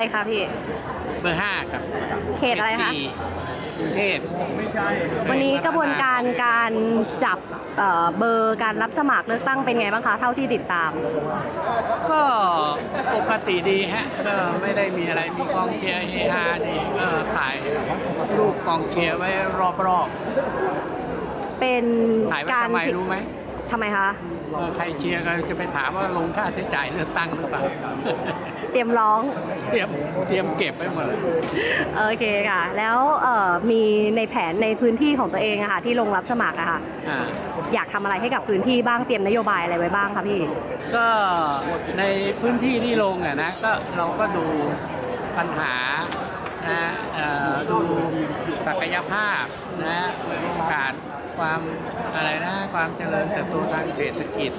อะไรคะพี่ เบอร์ห้าครับเขตอะไรคะสี่กรุงเทพวันนี้กระบวนการการจับเอ่อเบอร์การรับสมัครเลือกตั้งเป็นไงบ้างคะ เท่าที่ติดตาม ก็ปกติดีฮะก็ไม่ได้มีอะไรมีกองเชียร์เฮฮาดีก็ถ่ายรูปกองเชียร์ไว้รอบเป็นๆถ่ายไว้การทำไมรู้ไหม ทำไมคะเออใครเชียร์ก็จะไปถามว่าลงค่าใช้จ่ายเลือกตั้งหรือเปล่า เตรียมร้อง เตรียมเตรียมเก็บไว้หมดเลยโอเคค่ะ แล้วเอ่อมีในแผนในพื้นที่ของตัวเองอะค่ะที่ลงรับสมัครอะค่ะ อ่า อยากทำอะไรให้กับพื้นที่บ้างเตรียมนโยบายอะไรไว้บ้างคะพี่ ก็ในพื้นที่ที่ลงอะนะก็เราก็ดูปัญหานะเอ่อดูศักยภาพนะโอกาส ความอะไรนะความเจริญเติบโตทางเศรษฐกิจ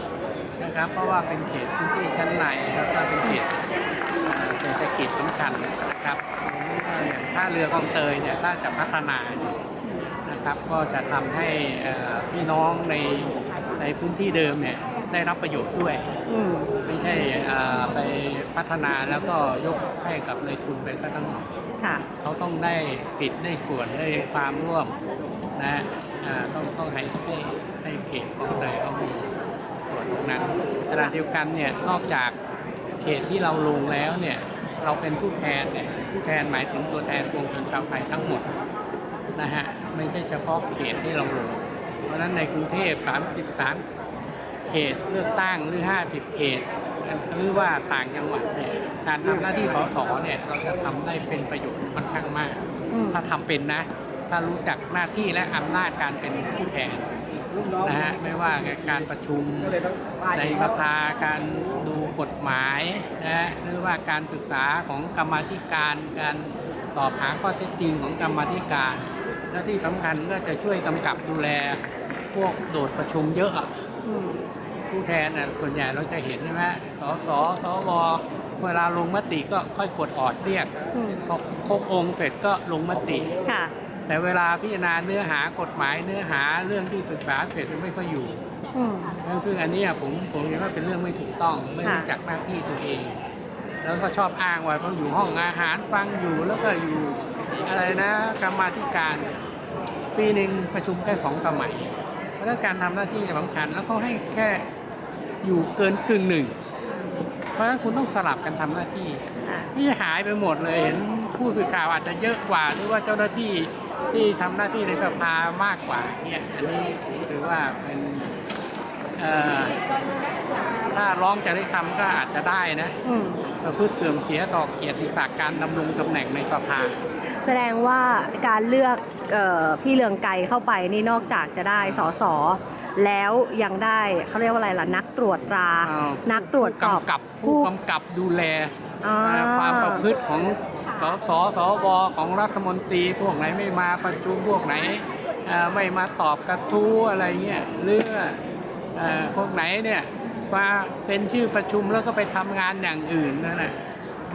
นะครับ เพราะว่าเป็นเขตพื้นที่ชั้นในแล้วก็เป็นเขตเอ่อเศรษฐกิจสำคัญนะครับอย่างท่าเรือคลองเตยเนี่ยถ้าจะพัฒนาเนี่ยนะครับก็จะทำให้เอ่อพี่น้องในในพื้นที่เดิมเนี่ยได้รับประโยชน์ด้วยอืมไม่ใช่เอ่อไปพัฒนาแล้วก็ยกให้กับในทุนไปซะทั้งหมดค่ะเขาต้องได้สิทธิ์ได้ส่วนได้ความร่วม นะอ่าต้องต้องให้ให้ให้เขตของแต่เขามีส่วนตรงนั้นขณะเดียวกันเนี่ยนอกจากเขตที่เราลงแล้วเนี่ยเราเป็นผู้แทนเนี่ยผู้แทนหมายถึงตัวแทนปวงชนชาวไทยทั้งหมดนะฮะไม่ใช่เฉพาะเขตที่เราลง เพราะฉะนั้นในกรุงเทพ 33 เขตเลือกตั้งหรือ 50 เขตหรือว่าต่างจังหวัดเนี่ยการทำหน้าที่สสเนี่ยเราจะทำได้เป็นประโยชน์ค่อนข้างมากอืมถ้าทำเป็นนะ ถ้ารู้จักหน้าที่และอำนาจการเป็นผู้แทนนะฮะไม่ว่าการประชุมในสภาการดูกฎหมายนะฮะหรือว่าการศึกษาของกรรมาธิการการสอบหาข้อเท็จจริงของกรรมาธิการ และที่สำคัญก็จะช่วยกำกับดูแลพวกโดดประชุมเยอะอะอืมผู้แทนน่ะส่วนใหญ่เราจะเห็นใช่ไหมสสสวเวลาลงมติก็ค่อยกดออดเรียกอืมพอครบองค์เสร็จก็ลงมติค่ะ แต่เวลาพิจารณาเนื้อหากฎหมายเนื้อหาเรื่องที่ศึกษาเสร็จไม่ค่อยอยู่อืม ซึ่งอันเนี้ยผมผมเห็นว่าเป็นเรื่องไม่ถูกต้องไม่รู้ค่ะจักหน้าที่ตัวเอง แล้วก็ชอบอ้างว่าเขาอยู่ห้องอาหารฟังอยู่แล้วก็อยู่อะไรนะกรรมาธิการ ปีหนึ่งประชุมแค่สองสมัยเพราะฉะนั้นการทำหน้าที่สำคัญแล้วก็ให้แค่อยู่เกินกึ่งหนึ่ง เพราะฉะนั้นคุณต้องสลับกันทำหน้าที่อะ ที่หายไปหมดเลยเห็นผู้สื่อข่าวอาจจะเยอะกว่าหรือว่าเจ้าหน้าที่ ที่ทำหน้าที่ในสภามากกว่าเนี่ยอันนี้ผมถือว่าเป็นเอ่อถ้าร้องจะได้ทำก็อาจจะได้นะอืมประพฤติเสื่อมเสียต่อเกียรติศักดิ์การดำรงตำแหน่งในสภา แสดงว่าการเลือกเออพี่เลืองไกรเข้าไปนี่นอกจากจะได้สอสอแล้วยังได้เขาเรียกว่าอะไรล่ะนักตรวจตราอ้าวนักตรวจสอบผู้กำกับผู้กำกับดูแลอ่าเอ่อความประพฤติของ สสสวของรัฐมนตรีพวกไหนไม่มาประชุมพวกไหนไม่มาตอบกระทู้อะไรเงี้ยหรือเอ่อพวกไหนเนี่ยมาเซ็นชื่อประชุมแล้วก็ไปทำงานอย่างอื่นนั่นแหละ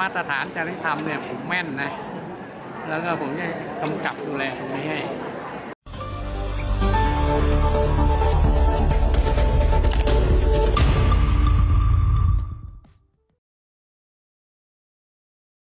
มาตรฐานจริยธรรมเนี่ยผมแม่นนะ แล้วก็ผมจะกำกับดูแลตรงนี้ให้